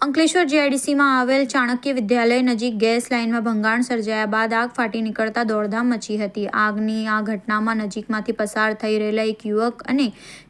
અંકલેશ્વર જીઆઈડીસીમાં આવેલ ચાણક્ય વિદ્યાલય નજીક ગેસ લાઇનમાં ભંગાણ સર્જાયા બાદ આગ ફાટી નીકળતા દોડધામ મચી હતી. આગની આ ઘટનામાં નજીકમાંથી પસાર થઈ રહેલા એક યુવક અને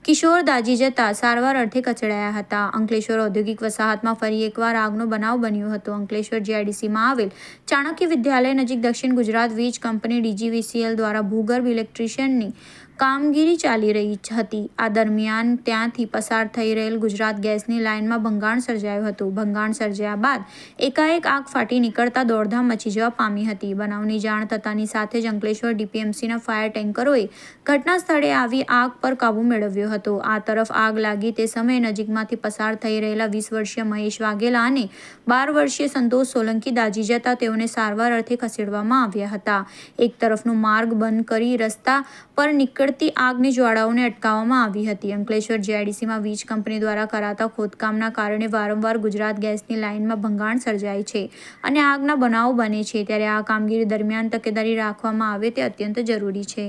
કિશોર દાજી જતા સારવાર અર્થે કચડાયા હતા. અંકલેશ્વર ઔદ્યોગિક વસાહતમાં ફરી એકવાર આગનો બનાવ બન્યો હતો. અંકલેશ્વર જીઆઈડીસીમાં આવેલ ચાણક્ય વિદ્યાલય નજીક દક્ષિણ ગુજરાત વીજ કંપની ડીજીવીસીએલ દ્વારા ભૂગર્ભ ઇલેક્ટ્રિશિયનની કામગીરી ચાલી રહી હતી. આ દરમિયાન ત્યાંથી પસાર થઈ રહેલ ગુજરાત ગેસની લાઇનમાં ભંગાણ સર્જાયું હતું. ભંગાણ સર્જાયા બાદ એકાએક આગ ફાટી નીકળતા દોડધામ મચી જવા પામી હતી. બનાવની જાણ થતાની સાથે જ અંકલેશ્વર ડીપીએમસીના ફાયર ટેન્કરોએ ઘટના સ્થળે આવી આગ પર કાબૂ મેળવ્યો હતો. આ તરફ આગ લાગી તે સમયે નજીકમાંથી પસાર થઈ રહેલા વીસ વર્ષીય મહેશ વાઘેલા અને બાર વર્ષીય સંતોષ સોલંકી દાજી જતા તેઓને સારવાર અર્થે ખસેડવામાં આવ્યા હતા. એક તરફનો માર્ગ બંધ કરી રસ્તા પર નીકળતી આગની જ્વાળાઓને અટકાવવામાં આવી હતી. અંકલેશ્વર જીઆઈડીસીમાં વીજ કંપની દ્વારા કરાતા ખોદકામના કારણે વારંવાર ગુજરાત ગેસની લાઇનમાં ભંગાણ સર્જાય છે અને આગના બનાવો બને છે. ત્યારે આ કામગીરી દરમિયાન તકેદારી રાખવામાં આવે તે અત્યંત જરૂરી છે.